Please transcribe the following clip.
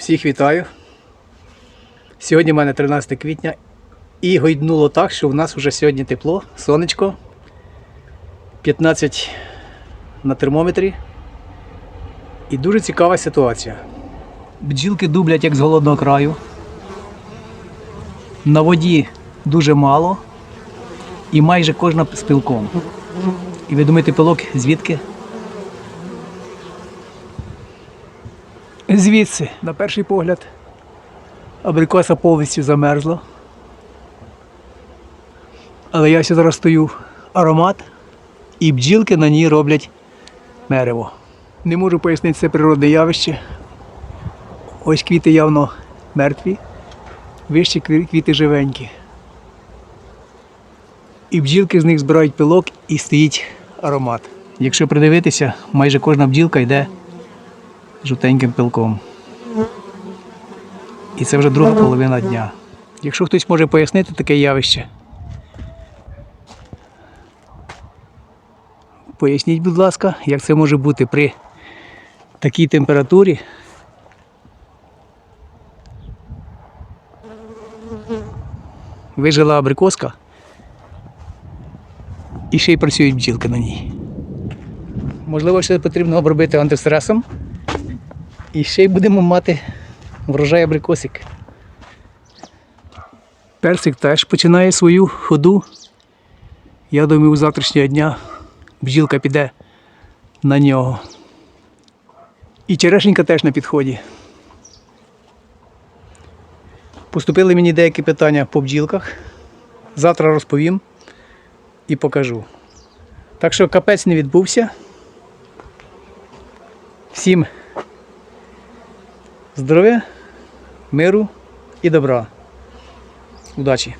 Всіх вітаю. Сьогодні в мене 13 квітня і гойднуло так, що в нас вже сьогодні тепло, сонечко. 15 на термометрі. І дуже цікава ситуація. Бджілки дублять як з голодного краю. На воді дуже мало. І майже кожна з пилком. І ви думаєте, пилок звідки? Звідси, на перший погляд, абрикоса повністю замерзла. Але я зараз стою аромат, і бджілки на ній роблять мерево. Не можу пояснити це природне явище. Ось квіти явно мертві, вищі квіти живенькі. І бджілки з них збирають пилок і стоїть аромат. Якщо придивитися, майже кожна бджілка йде жовтеньким пилком. І це вже друга половина дня. Якщо хтось може пояснити таке явище, поясніть, будь ласка, як це може бути при такій температурі. Вижила абрикоска і ще й працюють бджілки на ній. Можливо, ще потрібно обробити антистресом. І ще й будемо мати врожай абрикосик. Персик теж починає свою ходу. Я думаю, у завтрашнього дня бджілка піде на нього. І черешенька теж на підході. Поступили мені деякі питання по бджілках. Завтра розповім і покажу. Так що капець не відбувся. Всім здоров'я, миру і добра. Удачі!